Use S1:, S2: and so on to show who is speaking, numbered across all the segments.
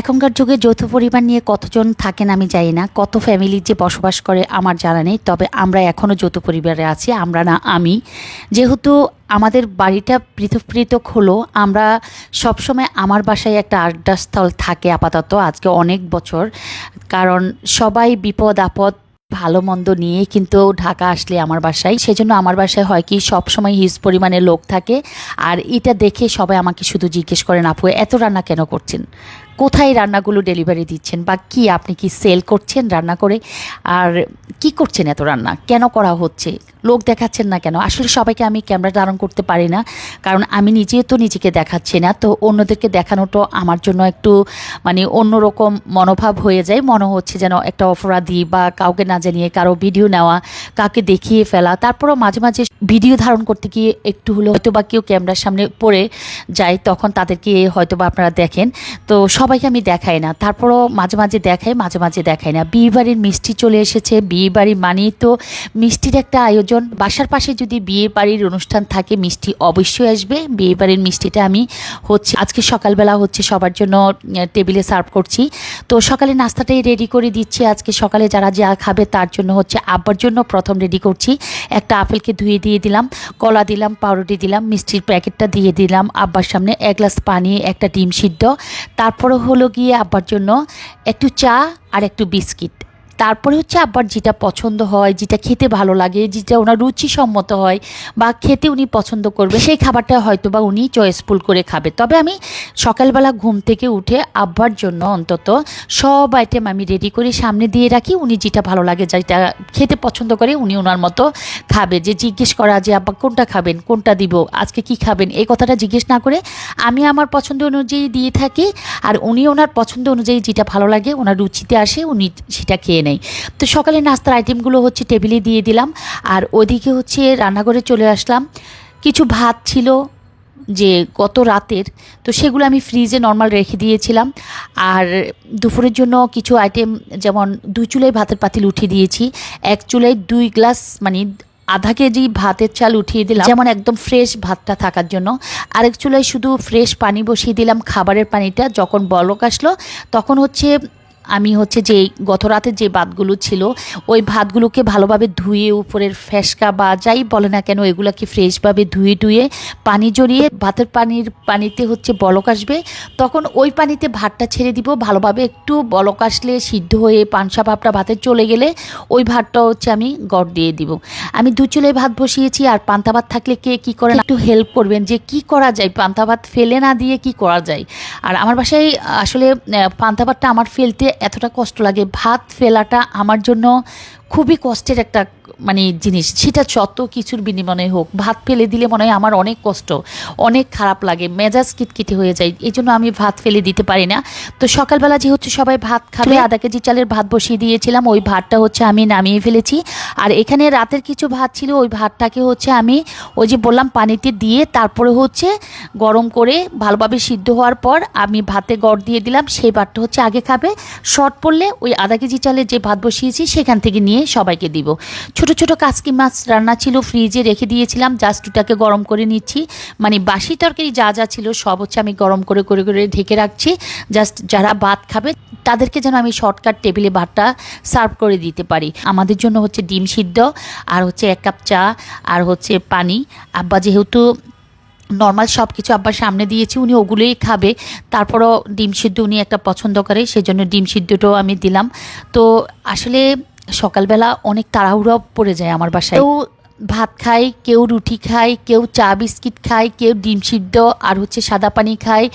S1: এখনকার যুগে যৌথ পরিবার নিয়ে কতজন থাকেন আমি জানি না। কত ফ্যামিলি যে বসবাস করে আমার জানা নেই। তবে আমরা এখনও যৌথ পরিবারে আছি, আমরা না, আমি। যেহেতু আমাদের বাড়িটা পৃথক পৃথক হলো, আমরা সবসময় আমার বাসায় একটা আড্ডাস্থল থাকে আপাতত, আজকে অনেক বছর। কারণ সবাই বিপদ, আপদ, ভালো মন্দ নিয়ে কিন্তু ঢাকা আসলে আমার বাসায়। সেজন্য আমার বাসায় হয় কি সব সময় হিউজ পরিমাণে লোক থাকে। আর এটা দেখে সবাই আমাকে শুধু জিজ্ঞেস করেন, আপু, এত রান্না কেন করছেন? কোথায় রান্নাগুলো ডেলিভারি দিচ্ছেন বা কি আপনি কি সেল করছেন রান্না করে? আর কি করছেন এত রান্না? কেন করা হচ্ছে? লোক দেখাচ্ছেন না কেন? আসলে সবাইকে আমি ক্যামেরা ধারণ করতে পারি না, কারণ আমি নিজে তো নিজেকে দেখাচ্ছি না। তো অন্যদেরকে দেখানোটা আমার জন্য একটু মানে অন্যরকম মনোভাব হয়ে যায়। মনে হচ্ছে যেন একটা অপরাধী বা কাউকে না জানিয়ে কারও ভিডিও নেওয়া, কাউকে দেখিয়ে ফেলা। তারপরও মাঝে মাঝে ভিডিও ধারণ করতে গিয়ে একটু হলো হয়তো বা কেউ ক্যামেরার সামনে পড়ে যায়, তখন তাদেরকে হয়তো বা আপনারা দেখেন। তো সবাইকে আমি দেখাই না। তারপরও মাঝে মাঝে দেখাই, মাঝে মাঝে দেখাই না। বিয়ে বাড়ির মিষ্টি চলে এসেছে বিয়ে বাড়ি মানেই তো মিষ্টির একটা আয়োজন। বাসার পাশে যদি বিয়ে বাড়ির অনুষ্ঠান থাকে, মিষ্টি অবশ্যই আসবে। বিয়ে বাড়ির মিষ্টিটা আমি হচ্ছে, আজকে সকালবেলা হচ্ছে সবার জন্য টেবিলে সার্ভ করছি। তো সকালে নাস্তাটাই রেডি করে দিচ্ছি। আজকে সকালে যারা যা খাবে তার জন্য হচ্ছে আব্বার জন্য প্রথম রেডি করছি। একটা আপেলকে ধুয়ে দিয়ে দিলাম, কলা দিলাম, পাউরুটি দিলাম, মিষ্টির প্যাকেটটা দিয়ে দিলাম। আব্বার সামনে এক গ্লাস পানি, একটা ডিম সিদ্ধ। তারপরে হলো গিয়ে আব্বার জন্য একটু চা আর একটু বিস্কিট। তারপরে হচ্ছে আব্বার যেটা পছন্দ হয়, যেটা খেতে ভালো লাগে, যেটা ওনার রুচিসম্মত হয় বা খেতে উনি পছন্দ করবে, সেই খাবারটা হয়তো বা উনি চয়েসফুল করে খাবে। তবে আমি সকালবেলা ঘুম থেকে উঠে আব্বার জন্য অন্তত সব আইটেম আমি রেডি করে সামনে দিয়ে রাখি। উনি যেটা ভালো লাগে যেটা খেতে পছন্দ করে, উনি ওনার মতো খাবে। যে জিজ্ঞেস করা যে, আব্বা, কোনটা খাবেন? কোনটা দিব? আজকে কি খাবেন? এই কথাটা জিজ্ঞেস না করে আমি আমার পছন্দ অনুযায়ী দিয়ে থাকি। আর উনি ওনার পছন্দ অনুযায়ী যেটা ভালো লাগে, ওনার রুচিতে আসে, উনি সেটা খেয়ে নেয় তো সকালে নাস্তার আইটেমগুলো হচ্ছে টেবিলে দিয়ে দিলাম। আর ওদিকে হচ্ছে রান্নাঘরে চলে আসলাম। কিছু ভাত ছিল যে গত রাতের, তো সেগুলো আমি ফ্রিজে নর্মাল রেখে দিয়েছিলাম। আর দুপুরের জন্য কিছু আইটেম যেমন দুই চুলায় ভাতের পাতিল উঠিয়ে দিয়েছি। এক চুলায় দুই গ্লাস মানে আধা কেজি ভাতের চাল উঠিয়ে দিলাম। যেমন একদম ফ্রেশ ভাতটা থাকার জন্য। আরেক চুলায় শুধু ফ্রেশ পানি বসিয়ে দিলাম খাবারের পানিটা। যখন বলক আসলো, তখন হচ্ছে আমি হচ্ছে যে গত রাতের যে ভাতগুলো ছিল, ওই ভাতগুলোকে ভালোভাবে ধুয়ে উপরের ফেসকা বা যাই বলে না কেন এগুলাকে ফ্রেশভাবে ধুয়ে ধুয়ে পানি জড়িয়ে ভাতের পানির পানিতে হচ্ছে বলক আসবে। তখন ওই পানিতে ভাতটা ছেড়ে দিব, ভালোভাবে একটু বলক আসলে সিদ্ধ হয়ে পানসা ভাবটা ভাতে চলে গেলে ওই ভাতটা হচ্ছে আমি গড় দিয়ে দিব। আমি দু চুলে ভাত বসিয়েছি আর পান্তা ভাত থাকলে কে কি করে একটু হেল্প করবেন যে কি করা যায়, পান্তা ভাত ফেলে না দিয়ে কি করা যায়। আর আমার বাসায় আসলে পান্তা ভাতটা আমার ফেলতে এতটা কষ্ট লাগে। ভাত ফেলাটা আমার জন্য খুবই কষ্টের একটা মানে জিনিস। সেটা যত কিছুর বিনিময়ে হোক ভাত ফেলে দিলে মনে হয় আমার অনেক কষ্ট অনেক খারাপ লাগে মেজাজ কিটকিটে হয়ে যায় এই জন্য আমি ভাত ফেলে দিতে পারি না। তো সকালবেলা যেহেতু সবাই ভাত খাবে আধা কেজি চালের ভাত বসিয়ে দিয়েছিলাম ওই ভাতটা হচ্ছে আমি নামিয়ে ফেলেছি। আর এখানে রাতের কিছু ভাত ছিল ওই ভাতটাকে হচ্ছে আমি ওই যে বললাম পানিতে দিয়ে তারপরে হচ্ছে গরম করে ভালোভাবে সিদ্ধ হওয়ার পর আমি ভাতে গড় দিয়ে দিলাম সেই ভাতটা হচ্ছে আগে খাবে। শর্ট পড়লে ওই আধা কেজি চালের যে ভাত বসিয়েছি সেখান থেকে নিয়ে সবাইকে দিব। ছোট ছোট কাচকি মাছ রান্না ছিল ফ্রিজে রেখে দিয়েছিলাম, জাস্ট ওটাকে গরম করে নিচ্ছি। মানে বাসি তরকারি যা যা ছিল সব হচ্ছে আমি গরম করে করে করে ঢেকে রাখছি। জাস্ট যারা ভাত খাবে, তাদেরকে যেন আমি শর্টকাট টেবিলে ভাতটা সার্ভ করে দিতে পারি। আমাদের জন্য হচ্ছে ডিম সিদ্ধ, আর হচ্ছে এক কাপ চা, আর হচ্ছে পানি। আব্বা যেহেতু নর্মাল সব কিছু আব্বার সামনে দিয়েছি, উনি ওগুলোই খাবে। তারপরও ডিম সিদ্ধ উনি একটা পছন্দ করে, সেজন্য ডিম সিদ্ধটাও আমি দিলাম। তো আসলে সকালবেলা অনেক তাড়াহুড়া পড়ে যায় আমার বাসায়। কেউ ভাত খায় কেউ রুটি খায় কেউ চা বিস্কিট খায় কেউ ডিম সিদ্ধ, আর হচ্ছে সাদা পানি খায়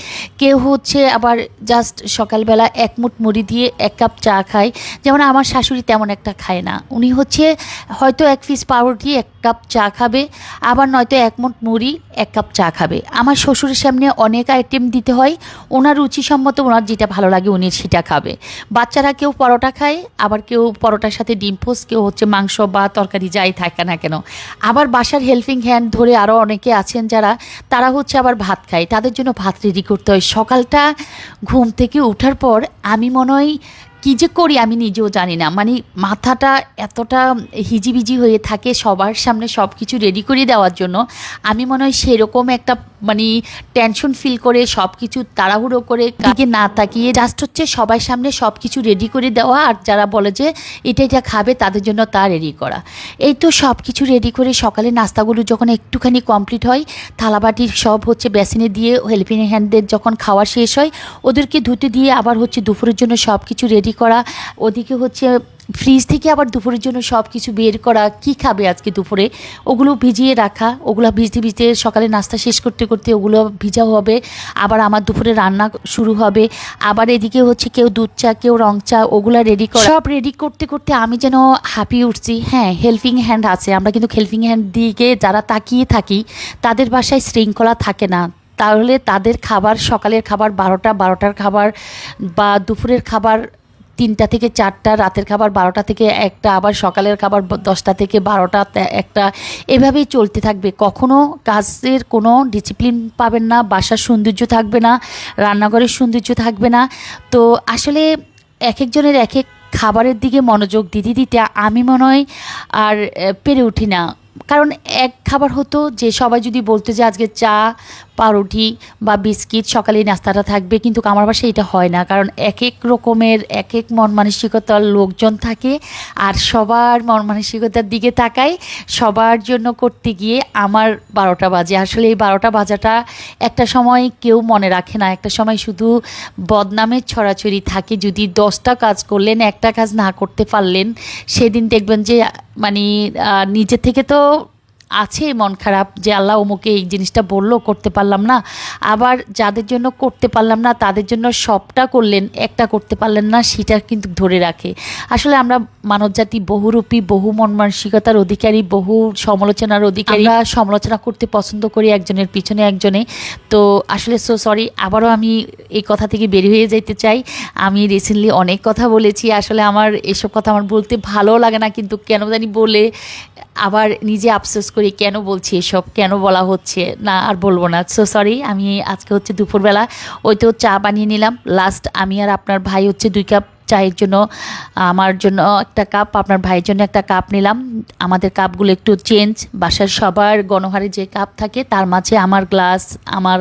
S1: কেউ হচ্ছে আবার জাস্ট সকালবেলা এক মুঠ মুড়ি দিয়ে এক কাপ চা খায় যেমন আমার শাশুড়ি তেমন একটা খায় না। উনি হচ্ছে হয়তো এক পিস পাউরুটি, এক কাপ চা খাবে, আবার নয়তো এক মুঠ মুড়ি, এক কাপ চা খাবে। আমার শ্বশুরের সামনে অনেক আইটেম দিতে হয়। ওনার রুচিসম্মত, ওনার যেটা ভালো লাগে উনি সেটা খাবে। বাচ্চারা কেউ পরোটা খায়, আবার কেউ পরোটার সাথে ডিম পোস কেউ হচ্ছে মাংস বা তরকারি যাই থাকে না কেন। আবার বাসার হেল্পিং হ্যান্ড ধরে আরও অনেকে আছেন যারা, তারা হচ্ছে আবার ভাত খায়। তাদের জন্য ভাত রেডি করতে হয়। সকালটা ঘুম থেকে ওঠার পর আমি মনে হয় কী যে করি আমি নিজেও জানি না। মানে মাথাটা এতটা হিজিবিজি হয়ে থাকে সবার সামনে সব কিছু রেডি করে দেওয়ার জন্য, আমি মনে হয় সেরকম একটা মানে টেনশন ফিল করে সব কিছু তাড়াহুড়ো করে দিকে না তাকিয়ে জাস্ট হচ্ছে সবার সামনে সব কিছু রেডি করে দেওয়া আর যারা বলে যে এটা এটা খাবে তাদের জন্য তা রেডি করা। এই তো সব কিছু রেডি করে সকালে নাস্তাগুলো যখন একটুখানি কমপ্লিট হয় থালাবাটির সব হচ্ছে বেসিনে দিয়ে হেল্পিং হ্যান্ডদের যখন খাওয়া শেষ হয়, ওদেরকে ধুতে দিয়ে আবার হচ্ছে দুপুরের জন্য সব কিছু রেডি করা, ওদিকে হচ্ছে ফ্রিজ থেকে আবার দুপুরের জন্য সব কিছু বের করা, কি খাবে আজকে দুপুরে? ওগুলো ভিজিয়ে রাখা, ওগুলো ভিজতে ভিজতে সকালে নাস্তা শেষ করতে করতে ওগুলো ভিজা হবে, আবার আমার দুপুরে রান্না শুরু হবে, আবার এদিকে হচ্ছে কেউ দুধ চা, কেউ রং চা, ওগুলো রেডি করা। সব রেডি করতে করতে আমি যেন হাঁপিয়ে উঠছি। হ্যাঁ হেল্পিং হ্যান্ড আছে, আমরা কিন্তু হেল্পিং হ্যান্ড দিকে যারা তাকিয়ে থাকি, তাদের বাসায় শৃঙ্খলা থাকে না। তাহলে তাদের খাবার সকালের খাবার বারোটা, বারোটার খাবার বা দুপুরের খাবার তিনটা থেকে চারটা, রাতের খাবার বারোটা থেকে একটা, আবার সকালের খাবার দশটা থেকে বারোটা একটা। এভাবেই চলতে থাকবে। কখনো কাজের কোনো ডিসিপ্লিন পাবেন না, বাসার সৌন্দর্য থাকবে না, রান্নাঘরের সৌন্দর্য থাকবে না। তো আসলে এক একজনের এক এক খাবারের দিকে মনোযোগ দিতে দিতে আমি মনে হয় আর পেরে উঠি না। কারণ এক খাবার হতো যে সবাই যদি বলতো যে আজকে চা পাউরুটি বা বিস্কিট সকালে নাস্তাটা থাকবে, কিন্তু আমার বাসায় এটা হয় না। কারণ এক এক রকমের এক এক মন মানসিকতার লোকজন থাকে আর সবার মন মানসিকতার দিকে তাকাই সবার জন্য করতে গিয়ে আমার বারোটা বাজে। আসলে এই বারোটা বাজাটা একটা সময় কেউ মনে রাখে না। একটা সময় শুধু বদনামের ছড়াছড়ি থাকে। যদি দশটা কাজ করলেন, একটা কাজ না করতে পারলেন, সেদিন দেখবেন যে মানে নিজে থেকে তো আছে মন খারাপ যে আল্লাহ অমুকে এই জিনিসটা বলল করতে পারলাম না। আবার যাদের জন্য করতে পারলাম না তাদের জন্য সবটা করলেন একটা করতে পারলেন না সেটা কিন্তু ধরে রাখে। আসলে আমরা মানবজাতি বহুরূপী বহু মন মানসিকতার অধিকারী বহু সমালোচনার অধিকারী। সমালোচনা করতে পছন্দ করি একজনের পিছনে একজনে। তো আসলে সো সরি আবারও আমি এই কথা থেকে বের হয়ে যেতে চাই। আমি রিসেন্টলি অনেক কথা বলেছি আসলে আমার এসব কথা আমার বলতে ভালো লাগে না কিন্তু কেন জানি বলে আবার নিজে আফসোস করি। কেন বলছি এসব, কেন বলা হচ্ছে, না আর বলব না। সো সরি আমি আজকে হচ্ছে দুপুরবেলা ওই তো চা বানিয়ে নিলাম। লাস্ট আমি আর আপনার ভাই হচ্ছে দুই কাপ চায়ের জন্য আমার জন্য একটা কাপ আপনার ভাইয়ের জন্য একটা কাপ নিলাম। আমাদের কাপগুলো একটু চেঞ্জ বাসার সবার গণহারে যে কাপ থাকে তার মাঝে আমার গ্লাস আমার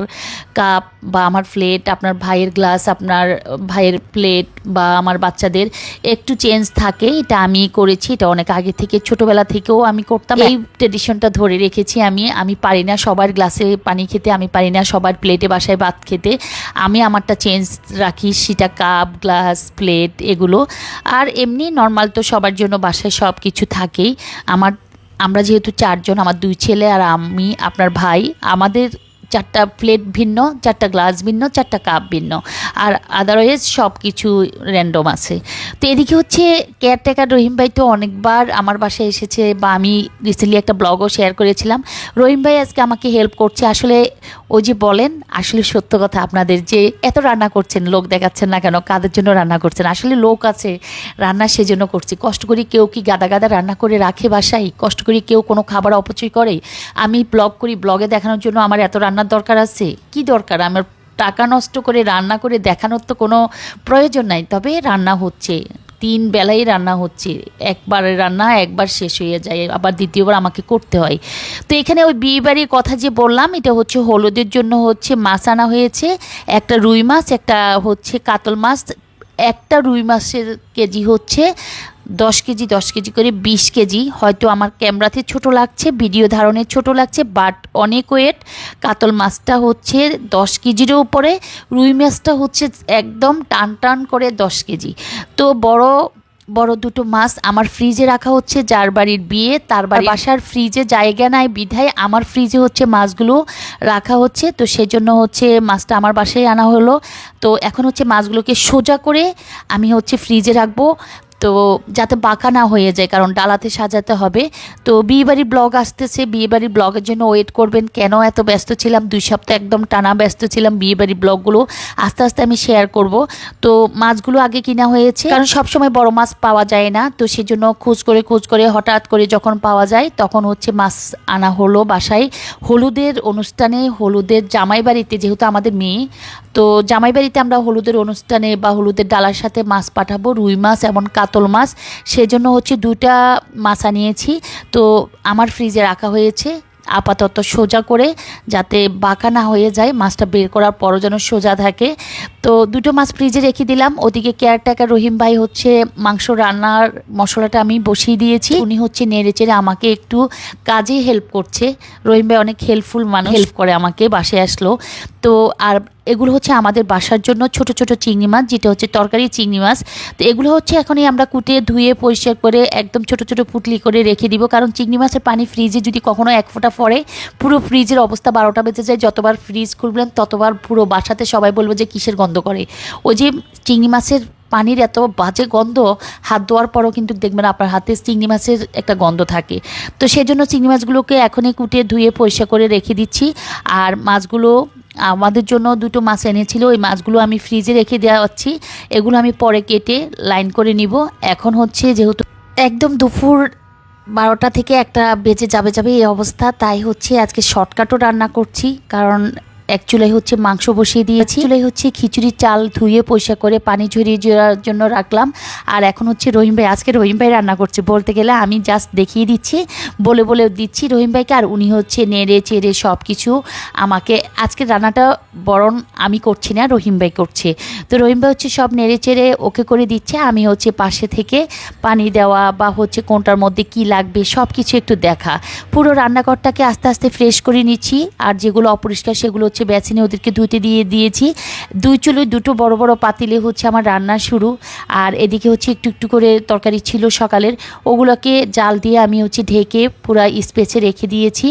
S1: কাপ বা আমার প্লেট আপনার ভাইয়ের গ্লাস আপনার ভাইয়ের প্লেট বা আমার বাচ্চাদের একটু চেঞ্জ থাকে। এটা আমি করেছি এটা অনেক আগে থেকে ছোটোবেলা থেকেও আমি করতাম। এই ট্রেডিশনটা ধরে রেখেছি আমি। আমি পারি না সবার গ্লাসে পানি খেতে আমি পারি না সবার প্লেটে বাসায় ভাত খেতে। আমি আমারটা চেঞ্জ রাখি সেটা কাপ গ্লাস প্লেট এগুলো। আর এমনি নর্মাল তো সবার জন্য বাসায় সব কিছু থাকেই। আমার, আমরা যেহেতু চারজন, আমার দুই ছেলে আর আমি, আপনার ভাই, আমাদের চারটা প্লেট ভিন্ন, চারটা গ্লাস ভিন্ন, চারটা কাপ ভিন্ন। আর আদারওয়াইজ সব কিছু র্যান্ডম আছে। তো এদিকে হচ্ছে কেয়ারটেকার রহিম ভাই তো অনেকবার আমার বাসায় এসেছে বা আমি রিসেন্টলি একটা ব্লগও শেয়ার করেছিলাম। রহিম ভাই আজকে আমাকে হেল্প করছে। আসলে ওই যে বলেন, আসলে সত্য কথা, আপনাদের যে এত রান্না করছেন, লোক দেখাচ্ছেন না কেন, কাদের জন্য রান্না করছেন? আসলে লোক আছে, রান্না সেজন্য করছি। কষ্ট করি কেউ কি গাদা গাদা রান্না করে রাখে বাসায়? কষ্ট করি কেউ কোনো খাবার অপচয় করে? আমি ব্লগ করি, ব্লগে দেখানোর জন্য আমার এত রান্নার দরকার আছে? কি দরকার? আমার টাকা নষ্ট করে রান্না করে দেখানোর তো কোনো প্রয়োজন নাই। তবে রান্না হচ্ছে। তিন বেলাই রান্না হচ্ছে। একবারের রান্না, একবার শেষ হয়ে যায়, আবার দ্বিতীয়বার আমাকে করতে হয়। তো এখানে ওই বিয়েবাড়ির কথা যে বললাম, এটা হচ্ছে হলুদের জন্য হচ্ছে মাছ আনা হয়েছে। একটা রুই মাছ, একটা হচ্ছে কাতল মাছ। একটা রুই মাছের কেজি হচ্ছে দশ কেজি দশ কেজি করে বিশ কেজি। হয়তো আমার ক্যামেরাতে ছোট লাগছে ভিডিও ধারণে ছোট লাগছে বাট অনেক ওয়েট কাতল মাছটা হচ্ছে দশ কেজিরও উপরে রুই মাছটা হচ্ছে একদম টান টান করে দশ কেজি। তো বড় বড় দুটো মাছ আমার ফ্রিজে রাখা হচ্ছে যার বাড়ির বিয়ে তার বাসার ফ্রিজে জায়গা নাই বিধায় আমার ফ্রিজে হচ্ছে মাছগুলো রাখা হচ্ছে। তো সেজন্য হচ্ছে মাছটা আমার বাসায় আনা হলো। তো এখন হচ্ছে মাছগুলোকে সোজা করে আমি হচ্ছে ফ্রিজে রাখব। তো যাতে বাঁকা না হয়ে যায়, কারণ ডালাতে সাজাতে হবে। তো বিয়েবাড়ির ব্লগ আসতেছে, বিয়েবাড়ির ব্লগের জন্য ওয়েট করবেন। কেন এত ব্যস্ত ছিলাম? দুই সপ্তাহ একদম টানা ব্যস্ত ছিলাম বিয়েবাড়ির ব্লগগুলো। আস্তে আস্তে আমি শেয়ার করব। তো মাছগুলো আগে কিনা হয়েছে। কারণ সবসময় বড় মাছ পাওয়া যায় না। তো সেজন্য খোঁজ করে খোঁজ করে, হঠাৎ করে যখন পাওয়া যায়, তখন হচ্ছে মাছ আনা হলো বাসায়। হলুদের অনুষ্ঠানে, হলুদের জামাই বাড়িতে যেহেতু আমাদের মেয়ে, তো জামাই বাড়িতে আমরা হলুদের অনুষ্ঠানে বা হলুদের ডালার সাথে মাছ পাঠাবো, রুই মাছ, এমন কাতল মাছ সেজন্য হচ্ছে দুটা মাছ আনিয়েছি তো আমার ফ্রিজে রাখা হয়েছে আপাতত সোজা করে যাতে বাঁকা না হয়ে যায় মাছটা বের করার পরও যেন সোজা থাকে। তো দুটো মাছ ফ্রিজে রেখে দিলাম। ওদিকে কেয়ারটেকার রহিম ভাই হচ্ছে মাংস রান্নার মশলাটা আমি বসিয়ে দিয়েছি। উনি হচ্ছে নেড়ে চেড়ে আমাকে একটু কাজে হেল্প করছে। রহিম ভাই অনেক হেল্পফুল মানুষ। হেল্প করে আমাকে বাসায় আসলো। তো আর এগুলো হচ্ছে আমাদের বাসার জন্য ছোট ছোট চিংড়ি মাছ, যেটা হচ্ছে তরকারি চিংড়ি মাছ। তো এগুলো হচ্ছে এখনই আমরা কুটে, ধুয়ে, পরিষ্কার করে একদম ছোট ছোট পুটলি করে রেখে দিব। কারণ চিংড়ি মাছের পানি ফ্রিজে যদি কখনো এক ফোঁটা পড়ে, পুরো ফ্রিজের অবস্থা বারোটা বেজে যায়। যতবার ফ্রিজ খুলবেন, ততবার পুরো বাসাতে সবাই বলব যে কিসের গন্ধ করে। ওই যে চিংড়ি মাছের পানির এত বাজে গন্ধ, হাত ধোয়ার পরও কিন্তু দেখবেন আপনার হাতে চিংড়ি মাছের একটা গন্ধ থাকে। তো সেজন্য চিংড়ি মাছগুলোকে এখনই কুটে, ধুয়ে, পরিষ্কার করে রেখে দিচ্ছি। আর মাছগুলো আমাদের জন্য দুটো মাছ এনেছিল, ওই মাছগুলো আমি ফ্রিজে রেখে দেওয়া হচ্ছি। এগুলো আমি পরে কেটে লাইন করে নিব। এখন হচ্ছে যেহেতু একদম দুপুর বারোটা থেকে একটা বেজে যাবে যাবে এই অবস্থা, তাই হচ্ছে আজকে শর্টকাটও রান্না করছি। কারণ এক চুলাই হচ্ছে মাংস বসিয়ে দিয়েছি। চুলাই হচ্ছে খিচুড়ির চাল ধুয়ে পয়সা করে পানি ঝরিয়ে যাওয়ার জন্য রাখলাম। আর এখন হচ্ছে রহিম ভাই, আজকে রহিম ভাই রান্না করছে। বলতে গেলে আমি জাস্ট দেখিয়ে দিচ্ছি, বলে বলে দিচ্ছি রহিম ভাইকে। আর উনি হচ্ছে নেড়ে চেড়ে সব কিছু আমাকে, আজকে রান্নাটা বরণ আমি করছি না, রহিম ভাই করছে। তো রহিম ভাই হচ্ছে সব নেড়ে চেড়ে ওকে করে দিচ্ছে। আমি হচ্ছে পাশে থেকে পানি দেওয়া বা হচ্ছে কোনটার মধ্যে কি লাগবে সব কিছু একটু দেখা। পুরো রান্নাঘরটাকে আস্তে আস্তে ফ্রেশ করে নিচ্ছি। আর যেগুলো অপরিষ্কার সেগুলো হচ্ছে বেছে ওদেরকে ধুতে দিয়ে দিয়েছি। দুই চুলো দুটো বড় বড় পাতিলে হচ্ছে আমার রান্না শুরু। আর এদিকে হচ্ছে একটু একটু করে তরকারি ছিল সকালের। ওগুলোকে জাল দিয়ে আমি হচ্ছে ঢেকে পুরো স্পেসে রেখে দিয়েছি।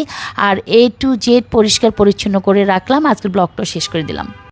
S1: আর এ টু জেড পরিষ্কার পরিচ্ছন্ন করে রাখলাম। আজকের ব্লগটা শেষ করে দিলাম।